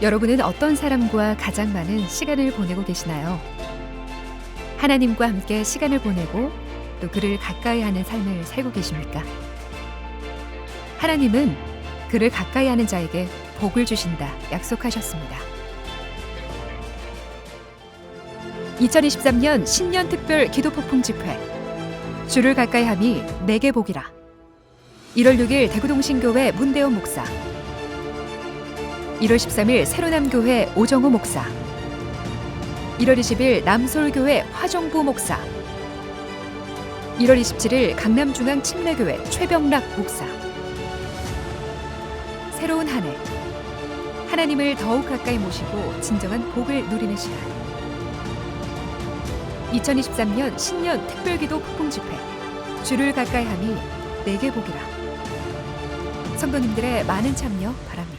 여러분은 어떤 사람과 가장 많은 시간을 보내고 계시나요? 하나님과 함께 시간을 보내고 또 그를 가까이 하는 삶을 살고 계십니까? 하나님은 그를 가까이 하는 자에게 복을 주신다 약속하셨습니다. 2023년 신년 특별 기도 폭풍 집회 주를 가까이 함이 내게 복이라 1월 6일 대구동신교회 문대원 목사 1월 13일 새로남교회 오정호 목사. 1월 20일 남솔교회 화정부 목사. 1월 27일 강남중앙 침례교회 최병락 목사. 새로운 한 해. 하나님을 더욱 가까이 모시고 진정한 복을 누리는 시간. 2023년 신년 특별기도 폭풍 집회. 주를 가까이 함이 내게 복이라. 성도님들의 많은 참여 바랍니다.